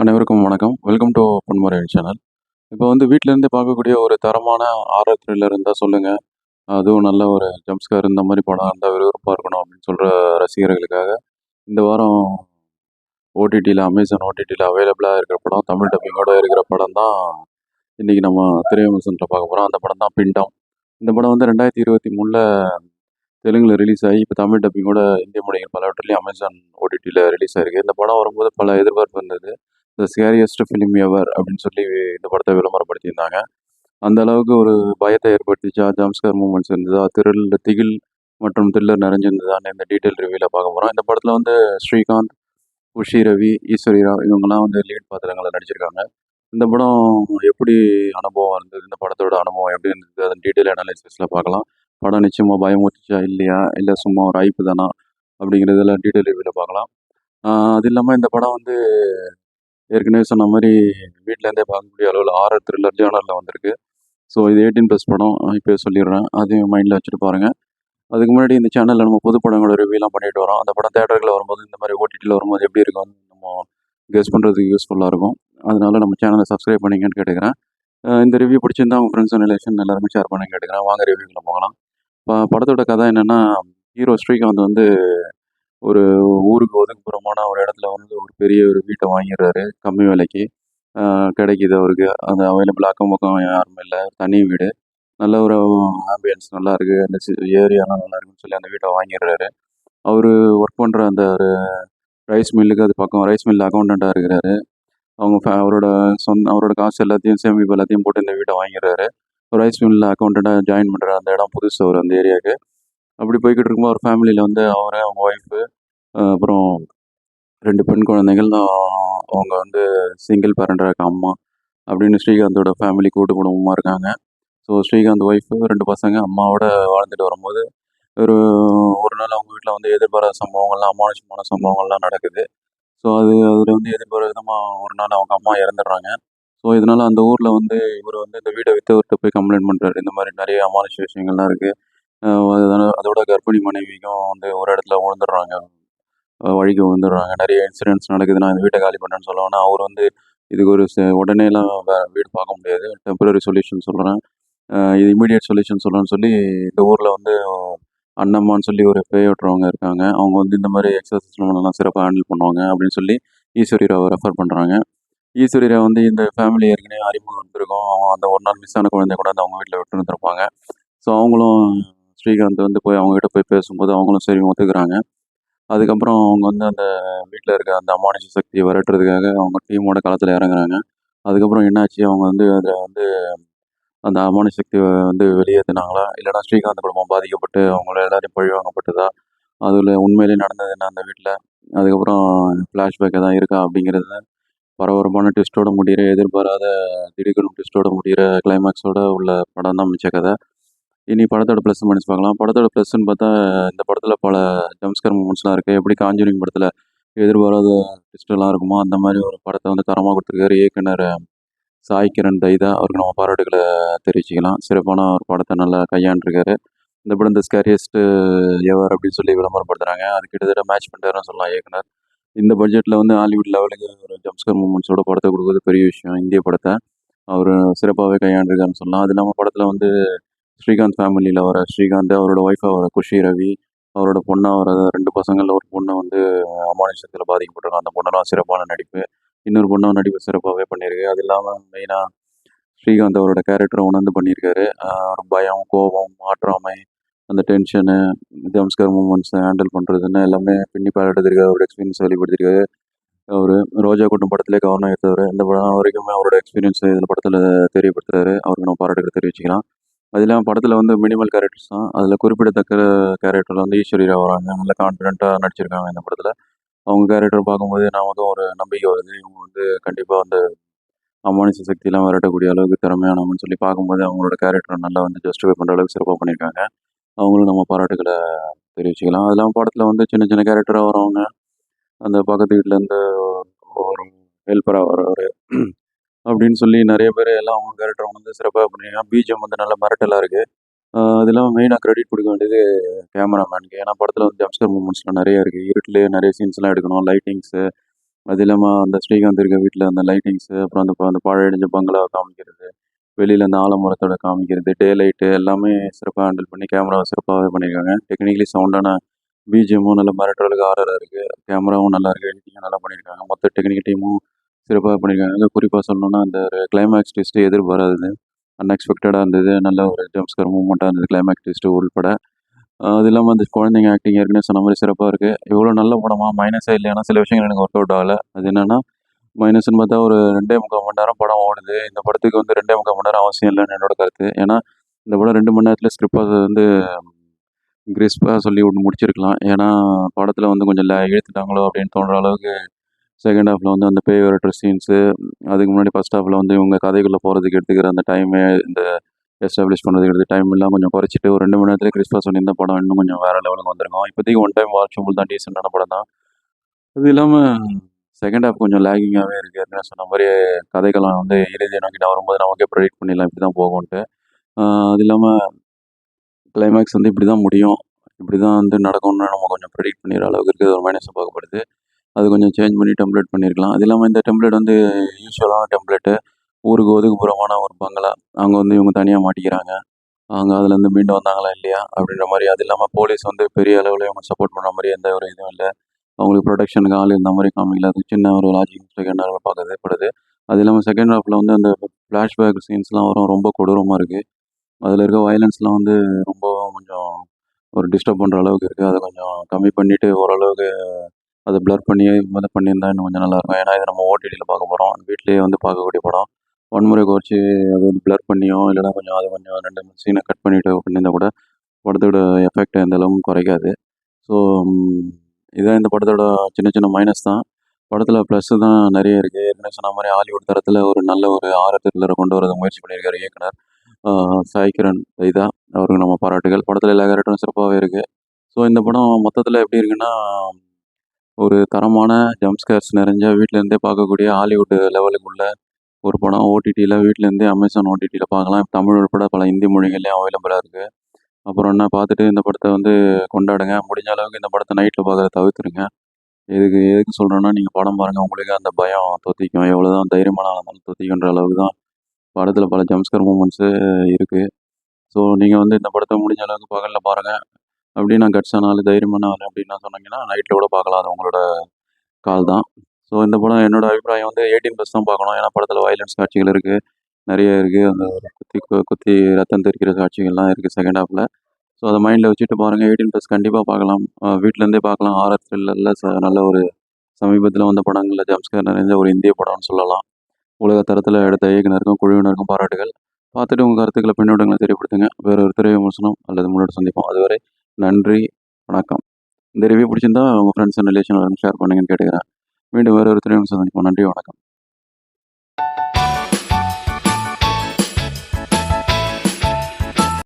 அனைவருக்கும் வணக்கம். Welcome to பொன்முறை channel இப்போ வந்து வீட்டிலேருந்து பார்க்கக்கூடிய ஒரு தரமான ஆர்ஆர் த்ரில்லர் இருந்தால் சொல்லுங்கள் அதுவும் நல்ல ஒரு ஜம்ஸ்கார் இந்த மாதிரி படம் இருந்தால் விறுவிறுப்பாக இருக்கணும் அப்படின்னு சொல்கிற ரசிகர்களுக்காக இந்த வாரம் ஓடிடியில் அமேசான் ஓடிடியில் அவைலபிளாக இருக்கிற படம் தமிழ் டப்பிங்கோட இருக்கிற படம் தான் இன்றைக்கி நம்ம திரையமசனில் பார்க்க போகிறோம் அந்த படம் தான் பிண்டம் இந்த படம் வந்து ரெண்டாயிரத்தி இருபத்தி மூணில் தெலுங்கில் ரிலீஸ் ஆகி இப்போ தமிழ் டப்பிங்கோட இந்திய மொழிகள் பலவற்றிலையும் அமேசான் ஓடிடியில் ரிலீஸ் ஆகிருக்கு இந்த படம் வரும்போது பல எதிர்பார்ப்பு இருந்தது. த ஸ்கேரியஸ்ட் ஃபிலிம் எவர் அப்படின்னு சொல்லி இந்த படத்தை விளம்பரப்படுத்தியிருந்தாங்க. அந்த அளவுக்கு ஒரு பயத்தை ஏற்படுத்திச்சா ஜாம்ஸ்கர் மூமெண்ட்ஸ் இருந்ததா திரில் திகில் மற்றும் த்ரில்லர் நிறைஞ்சிருந்ததான்னு இந்த டீட்டெயில் ரிவியூவில் பார்க்க போகிறோம் இந்த படத்தில் வந்து ஸ்ரீகாந்த் உஷி ரவி ஈஸ்வரி ராவ் இவங்கெல்லாம் வந்து லீட் பாத்திரங்களில் நடிச்சிருக்காங்க. இந்த படம் எப்படி அனுபவம் இருந்தது இந்த படத்தோட அனுபவம் எப்படி இருந்தது அதன் டீட்டெயில் அனாலிசிஸில் பார்க்கலாம். படம் நிச்சயமாக பயமுறுத்துச்சா இல்லையா இல்லை சும்மா ஒரு ஐப்பு தானா அப்படிங்கிறதெல்லாம் டீட்டெயில் ரிவியூவில் பார்க்கலாம். அது இல்லாமல் இந்த படம் வந்து ஏற்கனவே சொன்ன மாதிரி வீட்டிலேருந்தே பார்க்கக்கூடிய அளவில் ஆர்ஆர் த்ரில்லர் ஜேனலில் வந்திருக்கு. ஸோ இது எயிட்டீன் ப்ளஸ் படம். இப்போ சொல்லிடுறேன். அதையும் மைண்டில் வச்சுட்டு பாருங்கள் அதுக்கு முன்னாடி இந்த சேனலில் நம்ம புது படங்களோட ரிவ்யூலாம் பண்ணிட்டு வரோம். அந்த படம் தேட்டர்களில் வரும்போது இந்த மாதிரி ஓடிடியில் வரும்போது எப்படி இருக்கும் நம்ம கெஸ் பண்ணுறதுக்கு யூஸ்ஃபுல்லாக இருக்கும். அதனால நம்ம சேனலை சப்ஸ்கிரைப் பண்ணிங்கன்னு கேட்டுக்கிறேன். இந்த ரிவ்யூ பிடிச்சிருந்தா உங்கள் ஃப்ரெண்ட்ஸ் அண்ட் ரிலேஷன் எல்லாருமே ஷேர் பண்ணி கேட்டுக்கிறேன். வாங்க ரிவ்யூக்குள்ள போகலாம். இப்போ படத்தோட கதை என்னென்னா ஹீரோ ஸ்ரீகாந்த் வந்து ஒரு ஊருக்கு ஒதுக்குப்புறமான ஒரு இடத்துல வந்து ஒரு பெரிய ஒரு வீட்டை வாங்கிடுறாரு. கம்மி விலைக்கு. கிடைக்கிது கிடைக்குது அவருக்கு. அந்த அவைலபிள் அக்கம் பக்கம் யாரும் இல்லை. தனி வீடு. நல்ல ஒரு ஆம்பியன்ஸ் நல்லா இருக்கு. அந்த ஏரியாலாம் நல்லா இருக்குன்னு சொல்லி அந்த வீட்டை வாங்கிடுறாரு. அவர் ஒர்க் பண்ணுற அந்த ஒரு ரைஸ் மில்லுக்கு அது பக்கம் ரைஸ் மில் அக்கௌண்டண்ட்டாக இருக்கிறாரு. அவங்க அவரோட சொந்த அவரோட காசு எல்லாத்தையும் சேமிப்பு எல்லாத்தையும் போட்டு இந்த வீட்டை வாங்கிடுறாரு. ரைஸ் மில்லில் அக்கௌண்டண்ட்டாக ஜாயின் பண்ணுற அந்த இடம் புதுசு அவர் அந்த ஏரியாவுக்கு அப்படி போய்கிட்டு இருக்கும்போது அவர் ஃபேமிலியில் வந்து அவர் அவங்க ஒய்ஃபு அப்புறம் ரெண்டு பெண் குழந்தைகள் அவங்க வந்து சிங்கிள் பேரண்டாக இருக்க அம்மா அப்படின்னு ஸ்ரீகாந்தோட ஃபேமிலி கூட்டு குடும்பமாக இருக்காங்க. ஸோ ஸ்ரீகாந்த் ஒய்ஃபு ரெண்டு பசங்க அம்மாவோட வாழ்ந்துட்டு வரும்போது ஒரு ஒரு நாள் அவங்க வீட்டில் வந்து எதிர்பாராத சம்பவங்கள்லாம் அமானுஷமான சம்பவங்கள்லாம் நடக்குது. ஸோ அது அதில் வந்து எதிர்பாராத விதமாக ஒரு நாள் அவங்க அம்மா இறந்துடுறாங்க. ஸோ இதனால் அந்த ஊரில் வந்து இவர் வந்து இந்த வீடை விற்றவர்கிட்ட போய் கம்ப்ளைண்ட் பண்ணுறாரு இந்த மாதிரி நிறைய அமானுஷ விஷயங்கள்லாம் இருக்குது அதனால் அதோட கர்ப்பிணி மனைவிக்கும் வந்து ஒரு இடத்துல விழுந்துடுறாங்க வழிக்கு வந்துடுறாங்க. நிறைய இன்சிடென்ட்ஸ் நடக்குது நான் இந்த வீட்டை காலி பண்ணுறேன்னு சொல்லணும்னா அவர் வந்து இதுக்கு ஒரு உடனேலாம் வீடு பார்க்க முடியாது. டெம்பரரி சொல்யூஷன் சொல்கிறேன் இது இமீடியட் சொல்யூஷன் சொல்கிறேன்னு சொல்லி இந்த ஊரில் வந்து அண்ணம்மான்னு சொல்லி ஒரு பேய் ஓட்டுறவங்க இருக்காங்க. அவங்க வந்து இந்த மாதிரி எக்ஸசைஸ்லாம் சிறப்பாக ஹேண்டில் பண்ணுவாங்க அப்படின்னு சொல்லி ஈஸ்வரி ராவை ரெஃபர் பண்ணுறாங்க ஈஸ்வரி ராவ் வந்து இந்த ஃபேமிலி ஏற்கனவே அறிமுகம் இருந்திருக்கும் அவங்க அந்த ஒரு நாள் மிஸ் ஆன குழந்தைய கூட அவங்க வீட்டில் விட்டு இருந்திருப்பாங்க ஸோ அவங்களும் ஸ்ரீகாந்த் வந்து போய் அவங்க கிட்ட போய் பேசும்போது அவங்களும் சரி ஒத்துக்கிறாங்க. அதுக்கப்புறம் அவங்க வந்து அந்த வீட்டில் இருக்க அந்த அமானுஷ சக்தியை விரட்டுறதுக்காக அவங்க டீமோட களத்தில் இறங்குறாங்க. அதுக்கப்புறம் என்னாச்சு? அவங்க வந்து அதில் வந்து அந்த அமானுஷ சக்தியை வந்து வெளியேற்றினாங்களா இல்லைனா ஸ்ரீகாந்த் குடும்பம் பாதிக்கப்பட்டு அவங்கள எல்லாரையும் பழி வாங்கப்பட்டதா? அதில் உண்மையிலேயே நடந்தது என்ன அந்த வீட்டில் அதுக்கப்புறம் ஃப்ளாஷ்பேக் எதாவது இருக்கா அப்படிங்கிறத பரபரப்பான டெஸ்ட்டோடு முடிகிற எதிர்பாராத திடீர்னு ட்விஸ்டோட முடிகிற கிளைமேக்ஸோட உள்ள படம் தான் மிச்ச கதை. இனி படத்தோட ப்ளஸ் மைனஸ் பார்க்கலாம். படத்தோட ப்ளஸ்ன்னு பார்த்தா இந்த படத்தில் பல ஜம்ஸ்கர் மூமெண்ட்ஸ்லாம் இருக்குது எப்படி காஞ்சூரிங் படத்தில் எதிர்பாராத ட்விஸ்டெல்லாம் இருக்குமோ அந்த மாதிரி ஒரு படத்தை வந்து தரமாக கொடுத்துருக்காரு இயக்குனர் சாய் கிரண் தைதா. அவருக்கு நம்ம பாராட்டுகளை தெரிவிச்சுக்கலாம். சிறப்பான ஒரு படத்தை நல்லா கையாண்டுருக்காரு. இந்த படம் இந்த ஸ்கேரியஸ்ட்டு எவர் அப்படின்னு சொல்லி விளம்பரப்படுத்துகிறாங்க அது கிட்டத்தட்ட மேட்ச் பண்ணிட்டாருன்னு சொல்லலாம் இயக்குனர். இந்த பட்ஜெட்டில் வந்து ஹாலிவுட் லெவலுக்கு ஒரு ஜம்ஸ்கர் மூமெண்ட்ஸோட படத்தை கொடுக்குறது பெரிய விஷயம். இந்திய படத்தை அவர் சிறப்பாகவே கையாண்டிருக்காருன்னு சொல்லலாம். அது இல்லாமல் படத்தில் வந்து ஸ்ரீகாந்த் ஃபேமிலியில் வர ஸ்ரீகாந்த் அவரோட ஒய்ஃபாக வர குஷி ரவி அவரோட பொண்ணாக வர ரெண்டு பசங்களில் ஒரு பொண்ணு வந்து அமானுஷத்தில் பாதிக்கப்பட்டிருக்காங்க அந்த பொண்ணெல்லாம் சிறப்பான நடிப்பு. இன்னொரு பொண்ணும் நடிப்பு சிறப்பாகவே பண்ணியிருக்கு. அது இல்லாமல் மெயினாக ஸ்ரீகாந்த் அவரோட கேரக்டரை உணர்ந்து பண்ணியிருக்காரு. அவர் ஒரு பயம் கோபம் மாற்றாமை அந்த டென்ஷனு ஜம்ஸ்கர் மூமெண்ட்ஸை ஹேண்டில் பண்ணுறதுன்னு எல்லாமே பின்னி பாராட்டுத்திருக்காரு அவரோட எக்ஸ்பீரியன்ஸ் வெளிப்படுத்திருக்காரு அவர் ரோஜா கூட்டம் படத்திலே கவனம் எடுத்தவர். இந்த படம் வரைக்குமே அவரோட எக்ஸ்பீரியன்ஸ் இதில் படத்தில் தெரியப்படுத்துறாரு. அவருக்கு நம்ம பாராட்டுகளை தெரிவிச்சுக்கலாம். அது இல்லாமல் படத்தில் வந்து மினிமல் கேரக்டர்ஸ் தான். அதில் குறிப்பிடத்தக்க கேரக்டர் வந்து ஈஸ்வரியா வராங்க. நல்ல கான்ஃபிடென்ட்டாக நடிச்சிருக்காங்க இந்த படத்தில். அவங்க கேரக்டர் பார்க்கும்போது நான் வந்து ஒரு நம்பிக்கை வருது. இவங்க வந்து கண்டிப்பாக வந்து அமானுஷ சக்தியெல்லாம் விரட்டக்கூடிய அளவுக்கு திறமையானவங்கன்னு சொல்லி பார்க்கும்போது அவங்களோட கேரக்டர் நல்லா வந்து ஜஸ்டிஃபை பண்ணுற அளவுக்கு சிறப்பாக பண்ணியிருக்காங்க. அவங்களும் நம்ம பாராட்டுகளை தெரிவிச்சுக்கலாம். அது இல்லாமல் படத்தில் வந்து சின்ன சின்ன கேரக்டராக வரவங்க அந்த பக்கத்து வீட்டிலேருந்து ஒரு ஹெல்ப்பராக ஒரு அப்படின்னு சொல்லி நிறைய பேர் எல்லாம் அவங்க கேரக்டர் வந்து சிறப்பாக பண்ணியிருக்காங்க பிஜிஎம் வந்து நல்ல மிரட்டலாக இருக்குது அது இல்லாமல் மெயினாக கிரெடிட் கொடுக்க வேண்டியது கேமராமேனுக்கு ஏன்னா படத்தில் வந்து ஜம்ஸ்டர் மூமெண்ட்ஸ்லாம் நிறைய இருக்குது இருட்டிலே நிறைய சீன்ஸ்லாம் எடுக்கணும். லைட்டிங்ஸு அது இல்லாமல் அந்த ஸ்ரீகாந்த் இருக்க வீட்டில் அந்த லைட்டிங்ஸு அப்புறம் அந்த அந்த பழையடிஞ்ச பங்களாவை காமிக்கிறது வெளியில் அந்த ஆலமரத்தோட காமிக்கிறது டே லைட்டு எல்லாமே சிறப்பாக ஹேண்டில் பண்ணி கேமராவை சிறப்பாகவே பண்ணியிருக்காங்க டெக்னிக்கலி சவுண்டான பிஜிஎம்மும் நல்ல மிரட்டலுக்கு ஆர்டராக இருக்குது கேமராவும் நல்லா இருக்குது எடிட்டிங்கும் நல்லா பண்ணியிருக்காங்க மொத்த டெக்னிக்கல் டீமும் சிறப்பாக பண்ணியிருக்காங்க. குறிப்பாக சொல்லணுன்னா அந்த கிளைமேக்ஸ் டெஸ்ட்டு எதிர்பாராதது அன்எக்ஸ்பெக்டடாக இருந்தது. நல்ல ஒரு ஜம்ஸ்கர் மூமெண்ட்டாக இருந்தது. கிளைமேக்ஸ் டெஸ்ட்டு உள்பட. அது இல்லாமல் அந்த குழந்தைங்க ஆக்டிங் ஏற்கனவே சொன்ன மாதிரி சிறப்பாக இருக்குது இவ்வளோ நல்ல படமாக மைனஸே இல்லையானா சில விஷயங்கள் எனக்கு ஒர்க் அவுட் ஆகலை. அது என்னென்னா மைனஸ்னு பார்த்தா ஒரு ரெண்டே முக்கால் மணி நேரம் படம் ஓடுது. இந்த படத்துக்கு வந்து ரெண்டே முக்கால் மணி நேரம் அவசியம் இல்லைன்னு என்னோட கருத்து. ஏன்னா இந்த படம் ரெண்டு மணி நேரத்தில் ஸ்கிரிப்பாக வந்து கிரிஸ்பாக சொல்லி விட்டு முடிச்சிருக்கலாம். ஏன்னா படத்தில் வந்து கொஞ்சம் லே இழுத்துட்டாங்களோ அப்படின்னு தோன்ற அளவுக்கு செகண்ட் ஹாஃபில் வந்து அந்த பேய் விரட்டுற சீன்ஸு அதுக்கு முன்னாடி ஃபஸ்ட் ஹாஃபில் வந்து இவங்க கதைக்குள்ளே போகிறதுக்கு எடுத்துக்கிற அந்த டைமு இந்த எஸ்டாப்ளிஷ் பண்ணுறதுக்கு எடுத்து டைம் எல்லாம் கொஞ்சம் குறைச்சிட்டு ஒரு ரெண்டு மணி நேரத்தில் கிறிஸ்பாக இந்த படம் இன்னும் கொஞ்சம் வேறு லெவலுக்கு வந்திருக்கும். இப்போதைக்கு ஒன் டைம் வாட்சபுள் தான் டீசெண்டான படம் தான். அது இல்லாமல் செகண்ட் ஹாஃப் கொஞ்சம் லேகிங்காகவே இருக்குது அப்படின்னு சொன்ன மாதிரி கதைகள்லாம் வந்து இறுதியை நோக்கி நான் வரும்போது நமக்கே ப்ரெடிக்ட் பண்ணிடலாம். இப்படி தான் போகும்ன்ட்டு அது இல்லாமல் கிளைமேக்ஸ் வந்து இப்படி தான் முடியும். இப்படி தான் வந்து நடக்கும்னு நம்ம கொஞ்சம் ப்ரெடிக்ட் பண்ணிடுற அளவுக்கு இருக்குது. ஒரு மைனஸை பார்க்கப்படுது அது கொஞ்சம் சேஞ்ச் பண்ணி டெம்ப்ளேட் பண்ணியிருக்கலாம் அது இல்லாமல் இந்த டெம்ப்ளேட் வந்து யூஸ்வலான டெம்ப்ளேட்டு ஊருக்கு ஒதுக்குப்புறமான ஒரு பங்களா அங்கே வந்து இவங்க தனியாக மாட்டிக்கிறாங்க. அவங்க அதுலேருந்து மீண்டு வந்தாங்களா இல்லையா? அப்படின்ற மாதிரி. அது இல்லாமல் போலீஸ் வந்து பெரிய அளவில் இவங்க சப்போர்ட் பண்ணுற மாதிரி எந்த ஒரு இதுவும் இல்லை. அவங்களுக்கு ப்ரொடக்ஷனுக்கு ஆள் இருந்த மாதிரி காமிக்கல. அது சின்ன ஒரு லாஜிக் மிஸ்டேக் என்ன பார்க்குறது படுது அது இல்லாமல் செகண்ட் ஹாஃபில் வந்து அந்த ஃப்ளாஷ்பேக் சீன்ஸ்லாம் வரும். ரொம்ப கொடூரமாக இருக்குது அதில் இருக்க வயலன்ஸ்லாம் வந்து ரொம்ப கொஞ்சம் ஒரு டிஸ்டர்ப் பண்ணுற அளவுக்கு இருக்குது அதை கொஞ்சம் கம்மி பண்ணிவிட்டு ஓரளவுக்கு அதை ப்ளர் பண்ணி இது பண்ணியிருந்தா இன்னும் கொஞ்சம் நல்லாயிருக்கும். ஏன்னா இதை நம்ம ஓடிடியில் பார்க்க போகிறோம் வீட்லேயே வந்து பார்க்கக்கூடிய படம். வன்முறை குறைச்சி அது வந்து ப்ளர் பண்ணியோ இல்லைனா கொஞ்சம் அது கொஞ்சம் ரெண்டு மூணு சீனை கட் பண்ணிவிட்டு பண்ணியிருந்தா கூட படத்தோட எஃபெக்ட் எந்த அளவும் குறைக்காது. ஸோ இதுதான் இந்த படத்தோட சின்ன சின்ன மைனஸ் தான். படத்தில் ப்ளஸ்ஸு தான் நிறைய இருக்குது ஏற்கனவே சொன்ன மாதிரி ஹாலிவுட் தரத்தில் ஒரு நல்ல ஒரு ஆர் த்ரில்லரை கொண்டு வரது முயற்சி பண்ணியிருக்காரு இயக்குனர் ஆஹ் சாய் கிரண் இதா அவருக்கு நம்ம பாராட்டுகள். படத்தில் எல்லா கேரக்டரும் சிறப்பாகவே இருக்குது ஸோ இந்த படம் மொத்தத்தில் எப்படி இருக்குன்னா ஒரு தரமான ஜம்ப்ஸ்கேர்ஸ் நிறைஞ்ச வீட்டிலேருந்தே பார்க்கக்கூடிய ஹாலிவுட் லெவலுக்குள்ள ஒரு படம் ஓடிடியில் வீட்டிலேருந்தே அமேசான் ஓடிடியில் பார்க்கலாம். தமிழ் உட்பட பல இந்தி மொழிகள்லேயும் அவைலபிளாக இருக்குது அப்புறம் என்ன பார்த்துட்டு இந்த படத்தை வந்து கொண்டாடுங்க. முடிஞ்ச அளவுக்கு இந்த படத்தை நைட்டில் பார்க்குறத தவிர்த்துருங்க. எதுக்கு எதுக்கு சொல்கிறேன்னா நீங்கள் படம் பாருங்கள் உங்களுக்கு அந்த பயம் தொத்திக்கும். எவ்வளோ தான் தைரியமான ஆளா இருந்தாலும் தொத்திக்குன்ற அளவுக்கு தான் படத்தில் பல ஜம்ஸ்கர் மூமெண்ட்ஸு இருக்குது ஸோ நீங்கள் வந்து இந்த படத்தை முடிஞ்ச அளவுக்கு பகலில் பாருங்கள் அப்படின்னு நான் கட்ஸான ஆள் தைரியமான ஆள் அப்படின்னு சொன்னீங்கன்னா நைட்டில் கூட பார்க்கலாம். அது உங்களோட கால் தான். ஸோ இந்த படம் என்னோட அபிப்பிராயம் வந்து எயிட்டீன் ப்ளஸ் தான் பார்க்கணும். ஏன்னா படத்தில் வயலன்ஸ் காட்சிகள் இருக்குது நிறைய இருக்குது அந்த குத்தி கு- குத்தி ரத்தம் தெரிக்கிற காட்சிகள்லாம் இருக்குது செகண்ட் ஹாஃபில் ஸோ அதை மைண்டில் வச்சுட்டு பாருங்கள் எயிட்டீன் ப்ளஸ் கண்டிப்பாக பார்க்கலாம். வீட்டிலேருந்தே பார்க்கலாம். ஆர்ஆர் த்ரில்லரில் ச நல்ல ஒரு சமீபத்தில் வந்த படங்களில் ஜம்ஸ்கர் நிறைஞ்ச ஒரு இந்திய படம்னு சொல்லலாம். உலக தரத்தில் எடுத்த இயக்குனருக்கும் குழுவினருக்கும் பாராட்டுகள். பார்த்துட்டு உங்கள் கருத்துக்களை பின்னோட்டங்களை தெரியப்படுத்துங்க. வேறு ஒரு திரை விமர்சனம் அல்லது முன்னோட சந்திப்போம். அதுவரை நன்றி வணக்கம். இந்த ரிவ்யூ பிடிச்சிருந்தா உங்கள் ஃப்ரெண்ட்ஸ் அண்ட் ரிலேஷன் ஷேர் பண்ணுங்கன்னு கேட்டுக்கிறேன். மீண்டும் வேறு ஒரு துணை சந்திப்போம். நன்றி வணக்கம்.